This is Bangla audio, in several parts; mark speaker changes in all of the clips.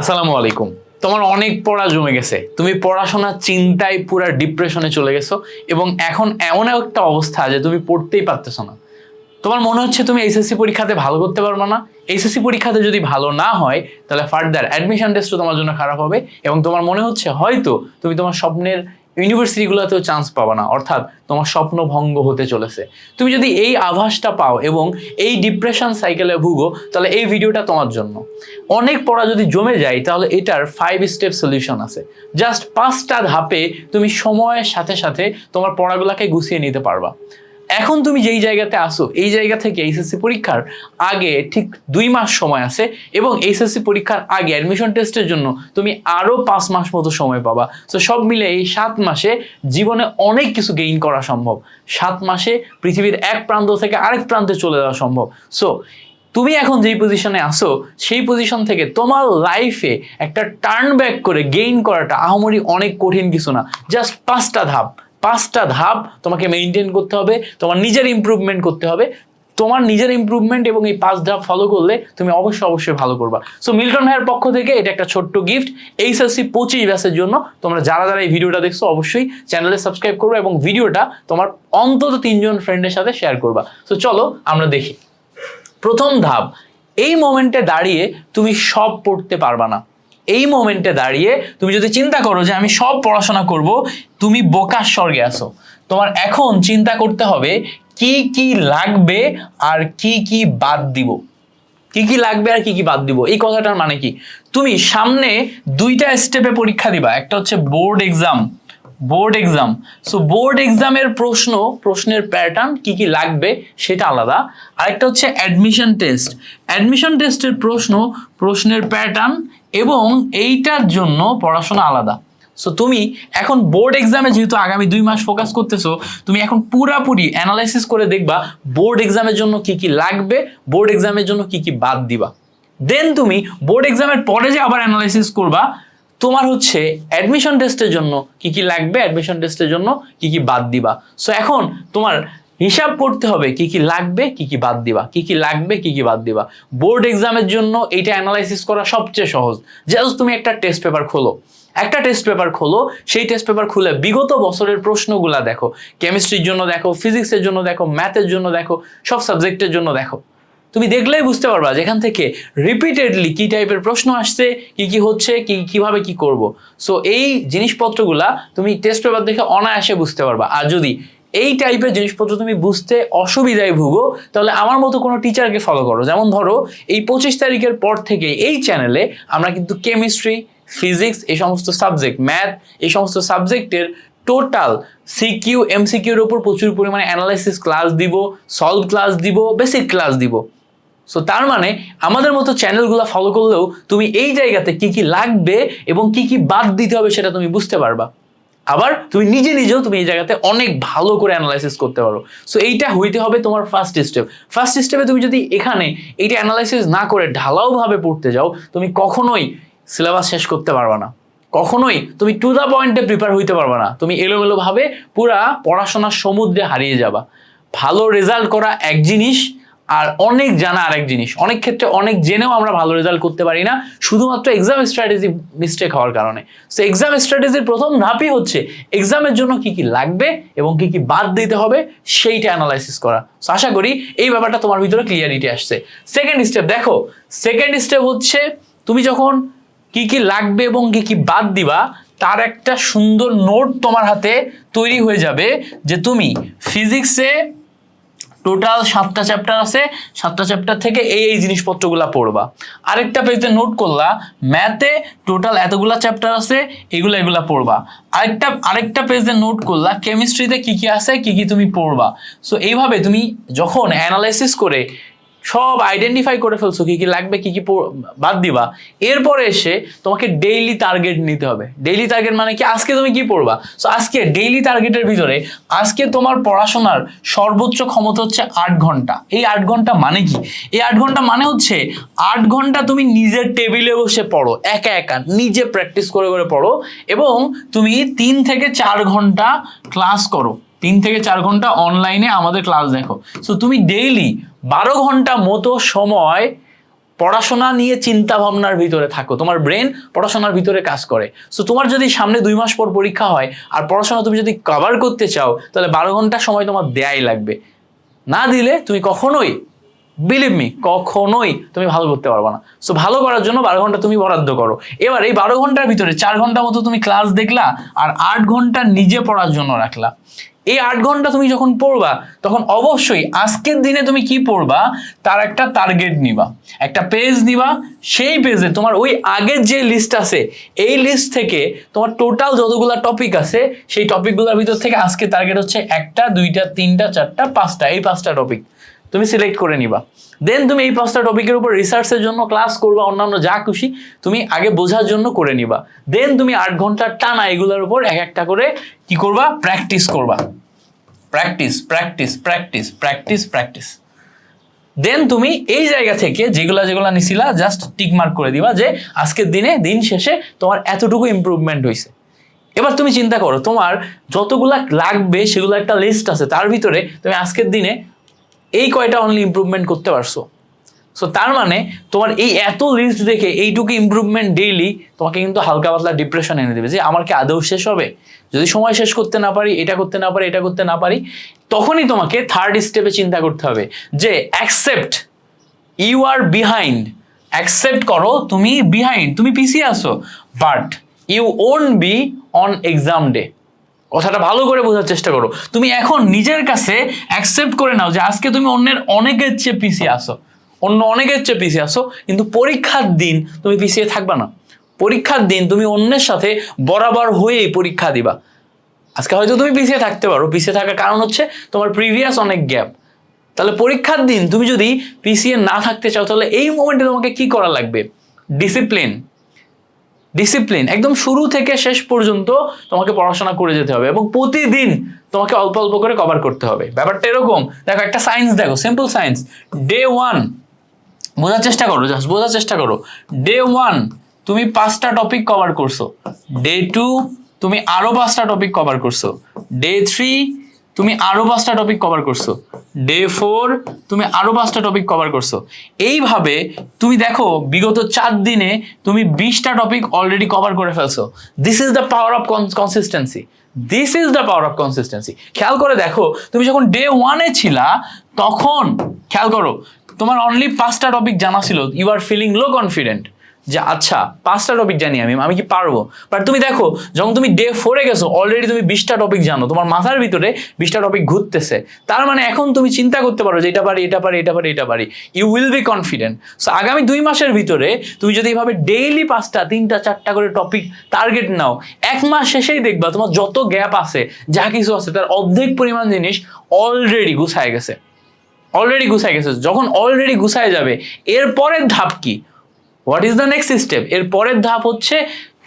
Speaker 1: আসসালামু আলাইকুম। তোমার অনেক পড়া জমে গেছে। তুমি পড়াশোনার চিন্তায় পুরা ডিপ্রেশনে চলে গেছো এবং এখন এমন একটা অবস্থা যে তুমি পড়তেই পারতেছো না। তোমার মনে হচ্ছে তুমি এইচএসসি পরীক্ষাতে ভালো করতে পারবে না। এইচএসসি পরীক্ষাতে যদি ভালো না হয়, তাহলে ফার্দার অ্যাডমিশন টেস্টও তোমার জন্য খারাপ হবে এবং তোমার মনে হচ্ছে হয়তো তুমি তোমার স্বপ্নের ইউনিভার্সিটিগুলোতেও চান্স পাবা না। অর্থাৎ তোমার স্বপ্ন ভঙ্গ হতে চলেছে। তুমি যদি এই আভাসটা পাও এবং এই ডিপ্রেশন সাইকেলে ভুগো, তাহলে এই ভিডিওটা তোমার জন্য। অনেক পড়া যদি জমে যায়, তাহলে এটার ফাইভ স্টেপ সলিউশন আছে। জাস্ট পাঁচটা ধাপে তুমি সময়ের সাথে সাথে তোমার পড়াগুলোকে গুছিয়ে নিতে পারবা। এখন তুমি যেই জায়গাতে আসো এই জায়গা থেকে এইচএসসি পরীক্ষার আগে ঠিক দুই মাস সময় আছে এবং এইচএসসি পরীক্ষার আগে অ্যাডমিশন টেস্টের জন্য তুমি আরও পাঁচ মাস মতো সময় পাবা। তো সব মিলে এই সাত মাসে জীবনে অনেক কিছু গেইন করা সম্ভব। সাত মাসে পৃথিবীর এক প্রান্ত থেকে আরেক প্রান্তে চলে যাওয়া সম্ভব। সো তুমি এখন যেই পজিশনে আসো সেই পজিশন থেকে তোমার লাইফে একটা টার্ন ব্যাক করে গেইন করাটা আহামরি অনেক কঠিন কিছু না। জাস্ট পাঁচটা ধাপ। পাঁচটা ধাপ তোমাকে মেনটেন করতে হবে, তোমার নিজের ইমপ্রুভমেন্ট করতে হবে। তোমার নিজের ইমপ্রুভমেন্ট এবং এই পাঁচ ধাপ ফলো করলে তুমি অবশ্যই অবশ্যই ভালো করবা। সো মিল্টন ভাইয়ের পক্ষ থেকে এটা একটা ছোট্ট গিফট এইচএসসি পঁচিশ ব্যাসের জন্য। তোমরা যারা যারা এই ভিডিওটা দেখছ, অবশ্যই চ্যানেলে সাবস্ক্রাইব করবে এবং ভিডিওটা তোমার অন্তত তিনজন ফ্রেন্ডের সাথে শেয়ার করবা। সো চলো আমরা দেখি। প্রথম ধাপ, এই মোমেন্টে দাঁড়িয়ে তুমি সব পড়তে পারবা না। এই মোমেন্টে দাঁড়িয়ে তুমি যদি চিন্তা করো যে আমি সব পড়াশোনা করব, তুমি বোকার স্বর্গে আসো তোমার এখন চিন্তা করতে হবে কি কি লাগবে আর কি কি বাদ দিব। কি কি লাগবে আর কি কি বাদ দিব। এই কথাটার মানে কি? তুমি সামনে দুইটা স্টেপে পরীক্ষা দিবা। একটা হচ্ছে board exam board exam. So board এক্সামের প্রশ্ন, প্রশ্নের প্যাটার্ন কি কি লাগবে সেটা আলাদা। আরেকটা হচ্ছে অ্যাডমিশন টেস্ট। অ্যাডমিশন টেস্টের প্রশ্ন, প্রশ্নের প্যাটার্ন এবং এইটার জন্য পড়াশোনা আলাদা। সো তুমি এখন বোর্ড এক্সামে যেহেতু আগামী দুই মাস ফোকাস করতেছো, তুমি এখন পুরাপুরি অ্যানালাইসিস করে দেখবা বোর্ড এক্সামের জন্য কি কি লাগবে, বোর্ড এক্সামের জন্য কি কি বাদ দিবা। দেন তুমি বোর্ড এক্সামের পরে যে আবার অ্যানালাইসিস করবা তোমার হচ্ছে অ্যাডমিশন টেস্টের জন্য কি কি লাগবে অ্যাডমিশন টেস্টের জন্য কি কি বাদ দিবা। সো এখন তোমার হিসাব করতে হবে কি কি লাগবে, কি কি বাদ দিবা। কি কি লাগবে, কি কি বাদ দিবা। বোর্ড এক্সামের জন্য এইটা অ্যানালাইসিস করা সবচেয়ে সহজ। জাস্ট তুমি একটা টেস্ট পেপার খোলো। একটা টেস্ট পেপার খোলো, সেই টেস্ট পেপার খুলে বিগত বছরের প্রশ্নগুলা দেখো। কেমিস্ট্রির জন্য দেখো ফিজিক্সের জন্য দেখো ম্যাথের জন্য দেখো, সব সাবজেক্টের জন্য দেখো। তুমি দেখলেই বুঝতে পারবা যেখান থেকে রিপিটেডলি কি টাইপের প্রশ্ন আসছে, কি কি হচ্ছে, কি, কীভাবে কি করব। সো এই জিনিসপত্রগুলা তুমি টেস্ট পেপার দেখে অনায়াসে বুঝতে পারবা। আর যদি এই টাইপের জিনিসপত্র তুমি বুঝতে অসুবিধায় ভুগো, তাহলে আমার মতো কোনো টিচারকে ফলো করো। যেমন ধরো, এই পঁচিশ তারিখের পর থেকে এই চ্যানেলে আমরা কিন্তু কেমিস্ট্রি ফিজিক্স এই সমস্ত সাবজেক্ট ম্যাথ এই সমস্ত সাবজেক্টের টোটাল সিকিউ এমসিকিউর ওপর প্রচুর পরিমাণে অ্যানালাইসিস ক্লাস দিব সলভ ক্লাস দিব বেসিক ক্লাস দিব। সো তার মানে আমাদের মতো চ্যানেলগুলো ফলো করলেও তুমি এই জায়গাতে কি কি লাগবে এবং কি কি বাদ দিতে হবে সেটা তুমি বুঝতে পারবা। আবার তুমি নিজে নিজেও তুমি এই জায়গাতে অনেক ভালো করে অ্যানালাইসিস করতে পারো। সো এইটা হইতে হবে তোমার ফার্স্ট স্টেপ ফার্স্ট স্টেপে তুমি যদি এখানে এইটা অ্যানালাইসিস না করে ঢালাওভাবে পড়তে যাও, তুমি কখনোই সিলেবাস শেষ করতে পারবা না। কখনোই তুমি টু দ্য পয়েন্টে প্রিপেয়ার হইতে পারবা না। তুমি এলোমেলোভাবে পুরা পড়াশোনার সমুদ্রে হারিয়ে যাবা। ভালো রেজাল্ট করা এক জিনিস আর অনেক জানা আরেক জিনিস। অনেক ক্ষেত্রে অনেক জেনেও আমরা ভালো রেজাল্ট করতে পারি না, শুধুমাত্র এক্সাম স্ট্র্যাটেজি মিস্টেক হওয়ার কারণে। সো এক্সাম স্ট্র্যাটেজির প্রথম ধাপই হচ্ছে এক্সামের জন্য কি কি লাগবে এবং কি কি বাদ দিতে হবে সেইটা অ্যানালাইসিস করা। সো আশা করি এই ব্যাপারটা তোমার ভিতরে ক্লিয়ারিটি আসছে। সেকেন্ড স্টেপ দেখো সেকেন্ড স্টেপ হচ্ছে তুমি যখন কি কি লাগবে এবং কি কি বাদ দিবা, তার একটা সুন্দর নোট তোমার হাতে তৈরি হয়ে যাবে যে তুমি ফিজিক্সে টোটাল সাতটা চ্যাপ্টার আছে, সাতটা চ্যাপ্টার থেকে এই এই জিনিসপত্রগুলো পড়বা। আরেকটা পেজে নোট করলা ম্যাথে টোটাল এতগুলা চ্যাপ্টার আছে, এগুলো, এগুলা পড়বা। আরেকটা আরেকটা পেজে নোট করলা কেমিস্ট্রিতে কি কি আছে, কি কি তুমি পড়বা। সো এইভাবে তুমি যখন অ্যানালাইসিস করে সব আইডেন্টিফাই করে ফেলছো কি কি লাগবে, কি কি বাদ দিবা। এরপরে এসে তোমাকে ডেইলি টার্গেট নিতে হবে। ডেইলি টার্গেট মানে কি? আজকে তুমি কি পড়বা? সো আজকে ডেইলি টার্গেটের ভিতরে আজকে তোমার পড়াশোনার সর্বোচ্চ ক্ষমতা হচ্ছে আট ঘণ্টা। এই আট ঘণ্টা মানে কি? এই আট ঘণ্টা মানে হচ্ছে আট ঘণ্টা তুমি নিজের টেবিলে বসে পড়ো, একা একা, নিজে প্র্যাকটিস করে করে পড়ো এবং তুমি তিন থেকে চার ঘণ্টা ক্লাস করো। তিন থেকে চার ঘণ্টা অনলাইনে আমাদের ক্লাস দেখো। সো তুমি ডেইলি বারো ঘণ্টা মতো সময় পড়াশোনা নিয়ে চিন্তা ভাবনার ভিতরে থাকো। তোমার ব্রেন পড়াশোনার ভিতরে কাজ করে। সো তোমার যদি সামনে দুই মাস পর পরীক্ষা হয় আর পড়াশোনা তুমি যদি কভার করতে চাও, তাহলে বারো ঘণ্টা সময় তোমার দেয়াই লাগবে। না দিলে তুমি কখনোই বিলিভ মি কখনোই তুমি ভালো করতে পারবে না। সো ভালো করার জন্য বারো ঘণ্টা তুমি বরাদ্দ করো। এবার এই বারো ঘণ্টার ভিতরে চার ঘণ্টা মতো তুমি ক্লাস দেখলা আর আট ঘণ্টা নিজে পড়ার জন্য রাখলা। এই আট ঘণ্টা তুমি যখন পড়বা, তখন অবশ্যই আজকের দিনে তুমি কি পড়বা? তার একটা টার্গেট নিবা। একটা পেজ নিবা। সেই পেজে তোমার ওই আগের যে লিস্ট আছে, এই লিস্ট থেকে তোমার টোটাল যতগুলা টপিক আছে, সেই টপিকগুলোর ভিতর থেকে আজকে টার্গেট হচ্ছে একটা, দুইটা, তিনটা, চারটা, পাঁচটা, এই পাঁচটা টপিক তুমি সিলেক্ট করে নিবা। দেন তুমি এই পাঁচটা টপিকের উপর রিসার্চের জন্য ক্লাস করবা, অন্যান্য যা খুশি, তুমি আগে বোঝার জন্য করে নিবা। দেন তুমি আট ঘণ্টার টানা এগুলোর উপর এক একটা করে কি করবা? প্র্যাকটিস করবা। Practice practice practice practice practice then তুমি এই জায়গা থেকে যেগুলা যেগুলা নিছিলা জাস্ট টিক মার্ক করে দিবা যে আজকের দিনে, দিন শেষে তোমার এতটুকু ইমপ্রুভমেন্ট হয়েছে এবার তুমি চিন্তা করো, তোমার যতগুলা লাগবে সেগুলো একটা লিস্ট আছে, তার ভিতরে তুমি আজকের দিনে এই কয়টা অনলি ইম্প্রুভমেন্ট করতে পারছ। সো তার মানে তোমার এই এত লিস্ট দেখে এইটুকু ইমপ্রুভমেন্ট ডেইলি তোমাকে কিন্তু হালকা পাতলা ডিপ্রেশন এনে দেবে যে, আমার কি আদৌ শেষ হবে? যদি সময় শেষ করতে না পারি, এটা করতে না পারি, এটা করতে না পারি, তখনই তোমাকে থার্ড স্টেপে চিন্তা করতে হবে যে accept you are behind accept করো, তুমি বিহাইন্ড তুমি পিছিয়ে আসো but you won't be on exam day কথাটা ভালো করে বোঝার চেষ্টা করো। তুমি এখন নিজের কাছে অ্যাকসেপ্ট করে নাও যে আজকে তুমি অন্যের অনেকের চেয়ে পিছিয়ে আসো। অন্য অনেকের চেয়ে পিছিয়ে আসো, কিন্তু পরীক্ষার দিন তুমি পিছিয়ে থাকবা না। পরীক্ষার দিন তুমি অন্যের সাথে বরাবর হয়েই পরীক্ষা দিবা। আজকে হয়তো তুমি পিছিয়ে থাকতে পারো। পিছিয়ে থাকার কারণ হচ্ছে তোমার প্রিভিয়াস অনেক গ্যাপ তাহলে পরীক্ষার দিন তুমি যদি পিছিয়ে না থাকতে চাও, তাহলে এই মোমেন্টে তোমাকে কি করা লাগবে? ডিসিপ্লিন ডিসিপ্লিন একদম শুরু থেকে শেষ পর্যন্ত তোমাকে পড়াশোনা করে যেতে হবে এবং প্রতিদিন তোমাকে অল্প অল্প করে কভার করতে হবে। ব্যাপারটা এরকম, দেখো একটা সায়েন্স দেখো সিম্পল সায়েন্স ডে ওয়ান বোঝার চেষ্টা করো জাস্ট বোঝার চেষ্টা করো। ডে ওয়ান তুমি পাঁচটা টপিক কভার করছ। ডে টু তুমি আরও পাঁচটা টপিক কভার করছ। ডে থ্রি তুমি আরও পাঁচটা টপিক কভার করছ। ডে ফোর তুমি আরও পাঁচটা টপিক কভার করছ। এইভাবে তুমি দেখো, বিগত চার দিনে তুমি বিশটা টপিক অলরেডি কভার করে ফেলছো। This is the power of consistency this is the power of consistency খেয়াল করে দেখো, তুমি যখন ডে ওয়ানে ছিলা, তখন, খেয়াল করো, তোমার অনলি পাঁচটা টপিক জানা ছিল। You are feeling low confident যে আচ্ছা পাঁচটা টপিক জানি আমি আমি কি পারব? বাট তুমি দেখো, যখন তুমি ডে ফোরে গেছো অলরেডি তুমি বিশটা টপিক জানো, তোমার মাথার ভিতরে বিশটা টপিক ঘুরতেছে। তার মানে এখন তুমি চিন্তা করতে পারো যে এটা পারি এটা পারি এটা পারি এটা পারি। You will be confident so আগামী দুই মাসের ভিতরে তুমি যদি এভাবে ডেইলি পাঁচটা, তিনটা, চারটা করে টপিক টার্গেট নাও, এক মাস শেষেই দেখবা তোমার যত গ্যাপ আছে, যা কিছু আছে, তার অর্ধেক পরিমাণ জিনিস অলরেডি গুছায় গেছে। অলরেডি গুছায় গেছে। যখন অলরেডি গুছায় যাবে এরপরের ধাপ কি? What is the next step এর পরের ধাপ হচ্ছে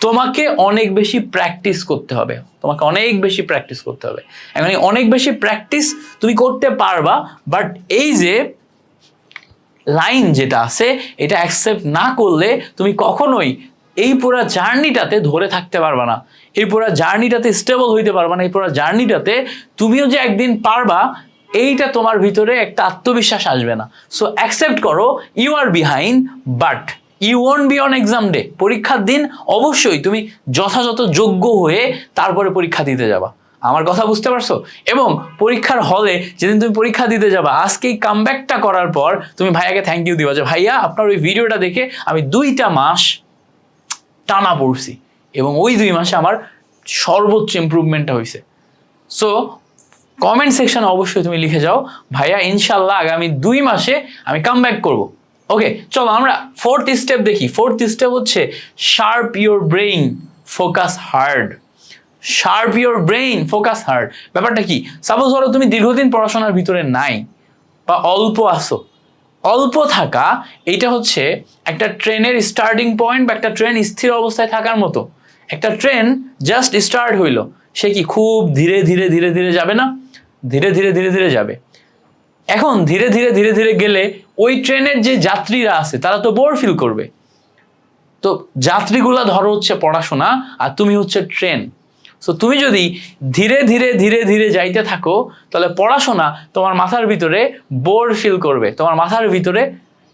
Speaker 1: তোমাকে অনেক বেশি প্র্যাকটিস করতে হবে। তোমাকে অনেক বেশি প্র্যাকটিস করতে হবে। এখন অনেক বেশি প্র্যাকটিস তুমি করতে পারবা বাট এই যে লাইন যেটা আছে, এটা অ্যাকসেপ্ট না করলে তুমি কখনোই এই পুরো জার্নিটাতে ধরে থাকতে পারবা না। এই পুরো জার্নিটাতে স্টেবল হইতে পারবা না। এই পুরো জার্নিটাতে তুমিও যে একদিন পারবা, এইটা তোমার ভিতরে একটা আত্মবিশ্বাস আসবে না। সো অ্যাকসেপ্ট করো you are behind but you won't be on exam day পরীক্ষার দিন অবশ্যই তুমি যথাযথ যোগ্য হয়ে তারপরে পরীক্ষা দিতে যাবা। আমার কথা বুঝতে পারছ? এবং পরীক্ষার হলে যেদিন তুমি পরীক্ষা দিতে যাবা, আজকেই কামব্যাকটা করার পর তুমি ভাইয়াকে থ্যাংক ইউ দিবা যে, ভাইয়া, আপনার ওই ভিডিওটা দেখে আমি দুইটা মাস টানা পড়ছি এবং ওই দুই মাসে আমার সর্বোচ্চ ইমপ্রুভমেন্টটা হয়েছে সো কমেন্ট সেকশনে অবশ্যই তুমি লিখে যাও, ভাইয়া ইনশাল্লাহ আগামী দুই মাসে আমি কাম ব্যাক করব। ওকে চলো আমরা ফোর্থ স্টেপ দেখি। ফোর্থ স্টেপ হচ্ছে sharp your brain focus hard sharp your brain focus hard ব্যাপারটা কি? সাপোজ ধরো তুমি দীর্ঘদিন পড়াশোনার ভিতরে নাই বা অল্প আসো অল্প থাকা, এইটা হচ্ছে একটা ট্রেনের স্টার্টিং পয়েন্ট বা একটা ট্রেন স্থির অবস্থায় থাকার মতো। একটা ট্রেন জাস্ট স্টার্ট হইল। সে কি খুব ধীরে ধীরে ধীরে ধীরে যাবে না? ধীরে ধীরে ধীরে ধীরে যাবে। এখন ধীরে ধীরে ধীরে ধীরে গেলে ওই ট্রেনের যে যাত্রীরা আছে, তারা তো বোর ফিল করবে। তো যাত্রীগুলা ধরো হচ্ছে পড়াশোনা আর তুমি হচ্ছে ট্রেন। সো তুমি যদি ধীরে ধীরে ধীরে ধীরে যাইতে থাকো, তাহলে পড়াশোনা তোমার মাথার ভিতরে বোর ফিল করবে। তোমার মাথার ভিতরে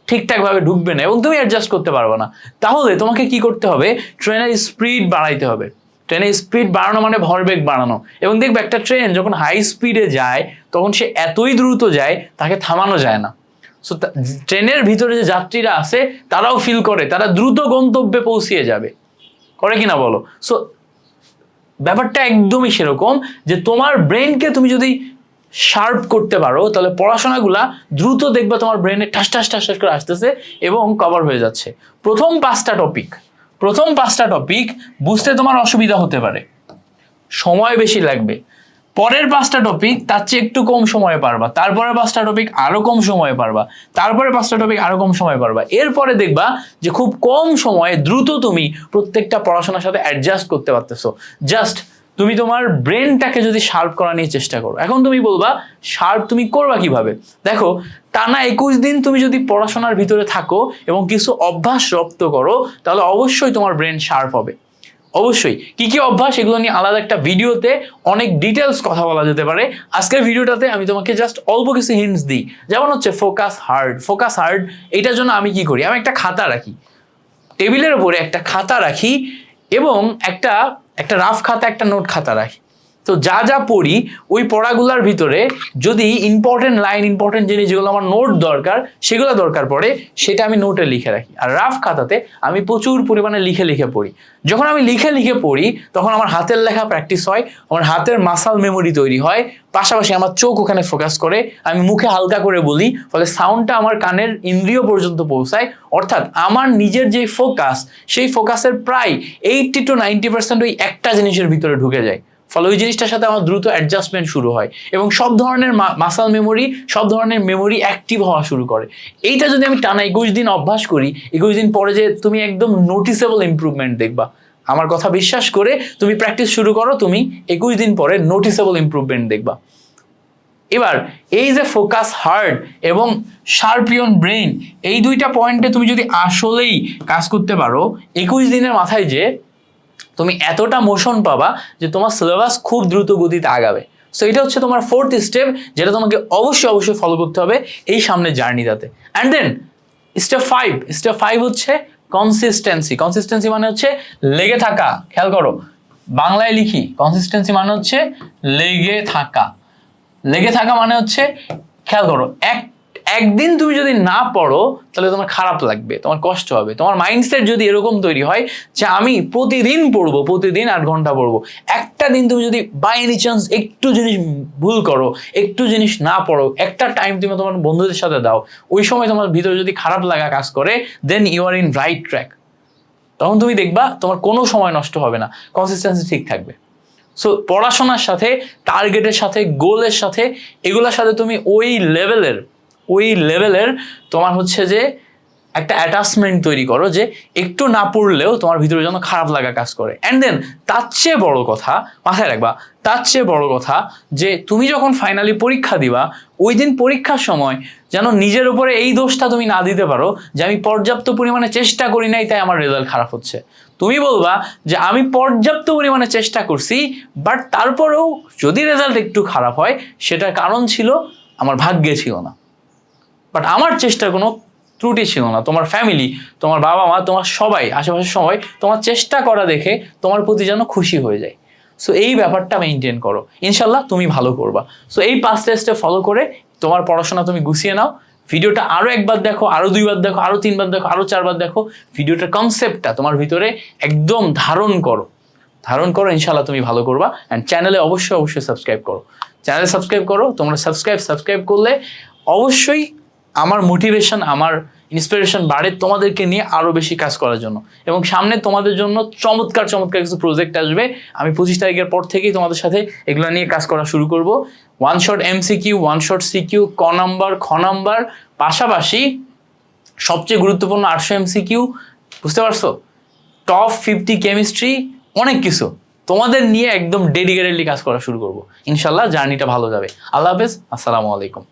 Speaker 1: ঠিকঠাকভাবে ঢুকবে না এবং তুমি অ্যাডজাস্ট করতে পারবে না। তাহলে তোমাকে কি করতে হবে? ট্রেনের স্পিড বাড়াইতে হবে। ট্রেনের স্পিড বাড়ানো মানে ভরবেগ বাড়ানো। এবং দেখবে একটা ট্রেন যখন হাই স্পিডে যায়, তখন সে এতই দ্রুত যায়, তাকে থামানো যায় না। সো ট্রেনের ভিতরে যে যাত্রীরা আছে, তারাও ফিল করে, তারা দ্রুত গন্তব্যে পৌঁছিয়ে যাবে। করে কিনা বলো? সো ব্যাপারটা একদমই সেরকম যে তোমার ব্রেনকে তুমি যদি শার্প করতে পারো, তাহলে পড়াশোনাগুলা দ্রুত দেখবে তোমার ব্রেনে ঠাস ঠাস ঠাস ঠাস করে আসতেছে এবং কভার হয়ে যাচ্ছে। প্রথম পাঁচটা টপিক প্রথম পাঁচটা টপিক বুঝতে তোমার অসুবিধা হতে পারে। সময় বেশি লাগবে। পরের পাঁচটা টপিক তার চেয়ে একটু কম সময়ে পারবা। তারপরে পাঁচটা টপিক আরও কম সময়ে পারবা। তারপরে পাঁচটা টপিক আরও কম সময়ে পারবা। এরপরে দেখবা যে খুব কম সময়ে দ্রুত তুমি প্রত্যেকটা পড়াশোনার সাথে অ্যাডজাস্ট করতে পারতেছো। জাস্ট তুমি তোমার ব্রেনটাকে যদি শার্প করা নিয়ে চেষ্টা করো। এখন তুমি বলবা শার্প তুমি করবা কীভাবে? দেখো, টানা একুশ দিন তুমি যদি পড়াশোনার ভিতরে থাকো এবং কিছু অভ্যাস রপ্ত করো, তাহলে অবশ্যই তোমার ব্রেন শার্প হবে। অবশ্যই। কি কি অভ্যাস, এগুলো নিয়ে আলাদা একটা ভিডিওতে অনেক ডিটেলস কথা বলা যেতে পারে। আজকের ভিডিওটাতে আমি তোমাকে জাস্ট অল্প কিছু হিন্টস দিই। যেমন হচ্ছে ফোকাস হার্ড ফোকাস হার্ড এটার জন্য আমি কি করি? আমি একটা খাতা রাখি। টেবিলের উপরে একটা খাতা রাখি। এবং একটা একটা রাফ খাতা একটা নোট খাতা রাখি। তো যা যা পড়ি, ওই পড়াগুলোর ভিতরে যদি ইম্পর্টেন্ট লাইন ইম্পর্টেন্ট জিনিস যেগুলো আমার নোট দরকার, সেগুলো দরকার পড়ে, সেটা আমি নোটে লিখে রাখি। আর রাফ খাতাতে আমি প্রচুর পরিমাণে লিখে লিখে পড়ি। যখন আমি লিখে লিখে পড়ি, তখন আমার হাতের লেখা প্র্যাকটিস হয়, আমার হাতের মাসাল মেমোরি তৈরি হয়, পাশাপাশি আমার চোখ ওখানে ফোকাস করে, আমি মুখে হালকা করে বলি, ফলে সাউন্ডটা আমার কানের ইন্দ্রিয় পর্যন্ত পৌঁছায়, অর্থাৎ আমার নিজের যে ফোকাস সেই ফোকাসের প্রায় এইটটি টু নাইনটি পার্সেন্ট ওই একটা জিনিসের ভিতরে ঢুকে যায়। ফলে ওই জিনিসটার সাথে আমার দ্রুত অ্যাডজাস্টমেন্ট শুরু হয় এবং সব ধরনের মাসাল মেমোরি সব ধরনের মেমোরি অ্যাক্টিভ হওয়া শুরু করে। এইটা যদি আমি টানা একুশ দিন অভ্যাস করি, একুশ দিন পরে যে তুমি একদম নোটিসেবল ইম্প্রুভমেন্ট দেখবা। আমার কথা বিশ্বাস করে তুমি প্র্যাকটিস শুরু করো, তুমি একুশ দিন পরে নোটিসেবল ইম্প্রুভমেন্ট দেখবা। এবার, এই যে ফোকাস হার্ড এবং শার্পিয়ন ব্রেন এই দুইটা পয়েন্টে তুমি যদি আসলেই কাজ করতে পারো, একুশ দিনের মাথায় যে তুমি এতটা মোশন পাবা যে তোমার সিলেবাস খুব দ্রুত গতিতে আগাবে। সো এটা হচ্ছে তোমার ফোর্থ স্টেপ যেটা তোমাকে অবশ্যই অবশ্যই ফলো করতে হবে এই সামনের জার্নিটাতে and then step five step five হচ্ছে কনসিস্টেন্সি কনসিস্টেন্সি মানে হচ্ছে লেগে থাকা, খেয়াল করো। বাংলায় লিখি কনসিস্টেন্সি মানে হচ্ছে লেগে থাকা। লেগে থাকা মানে হচ্ছে, খেয়াল করো, এক একদিন তুমি যদি না পড়ো, তাহলে তোমার খারাপ লাগবে, তোমার কষ্ট হবে। তোমার মাইন্ডসেট যদি এরকম তৈরি হয় যে আমি প্রতিদিন পড়ব, প্রতিদিন আট ঘণ্টা পড়ব, একটা দিন তুমি যদি বাই এনি চান্স একটু জিনিস ভুল করো, একটু জিনিস না পড়ো, একটা টাইম তুমি তোমার বন্ধুদের সাথে দাও, ওই সময় তোমার ভিতরে যদি খারাপ লাগা কাজ করে then you are in right track তখন তুমি দেখবা তোমার কোনো সময় নষ্ট হবে না কনসিস্টেন্সি ঠিক থাকবে। সো পড়াশোনার সাথে টার্গেটের সাথে গোলের সাথে, এগুলোর সাথে তুমি ওই লেভেলের ওই লেভেলের তোমার হচ্ছে যে একটা অ্যাটাচমেন্ট তৈরি করো যে একটু না পড়লেও তোমার ভিতরে যেন খারাপ লাগা কাজ করে। অ্যান্ড দেন তার চেয়ে বড় কথা, মাথায় রাখবা, তার চেয়ে বড় কথা যে তুমি যখন ফাইনালি পরীক্ষা দিবা, ওই দিন পরীক্ষার সময় যেন নিজের উপরে এই দোষটা তুমি না দিতে পারো যে আমি পর্যাপ্ত পরিমাণে চেষ্টা করি নাই, তাই আমার রেজাল্ট খারাপ হচ্ছে। তুমি বলবা যে আমি পর্যাপ্ত পরিমাণে চেষ্টা করছি বাট তারপরেও যদি রেজাল্ট একটু খারাপ হয়, সেটার কারণ ছিল, আমার ভাগ্যে ছিল না। বাট আমার চেষ্টার কোনো ত্রুটি ছিল না। তোমার ফ্যামিলি তোমার বাবা মা, তোমার সবাই, আশেপাশের সবাই তোমার চেষ্টা করা দেখে তোমার প্রতি যেন খুশি হয়ে যায়। সো এই ব্যাপারটা মেনটেন করো। ইনশাল্লাহ তুমি ভালো করবা। সো এই পাঁচটা স্টেপ ফলো করে তোমার পড়াশোনা তুমি গুছিয়ে নাও। ভিডিওটা আরও একবার দেখো আরও দুইবার দেখো আরও তিনবার দেখো আরও চারবার দেখো। ভিডিওটার কনসেপ্টটা তোমার ভিতরে একদম ধারণ করো। ধারণ করো ইনশাল্লাহ তুমি ভালো করবা। অ্যান্ড চ্যানেলে অবশ্যই অবশ্যই সাবস্ক্রাইব করো। চ্যানেলে সাবস্ক্রাইব করো, তোমরা সাবস্ক্রাইব সাবস্ক্রাইব করলে অবশ্যই আমার মোটিভেশন আমার ইন্সপিরেশন বাড়ে তোমাদেরকে নিয়ে আরও বেশি কাজ করার জন্য। এবং সামনে তোমাদের জন্য চমৎকার চমৎকার কিছু প্রজেক্ট আসবে। আমি পঁচিশ তারিখের পর থেকেই তোমাদের সাথে এগুলো নিয়ে কাজ করা শুরু করব। One shot MCQ one shot CQ ক নাম্বার, খ নাম্বার, পাশাপাশি সবচেয়ে গুরুত্বপূর্ণ আটশো এমসিকিউ বুঝতে পারছ? টপ ফিফটি কেমিস্ট্রি অনেক কিছু। তোমাদের নিয়ে একদম ডেডিকেটেডলি কাজ করা শুরু করব। ইনশাল্লাহ জার্নিটা ভালো যাবে। আল্লাহ হাফেজ, আসসালামু আলাইকুম।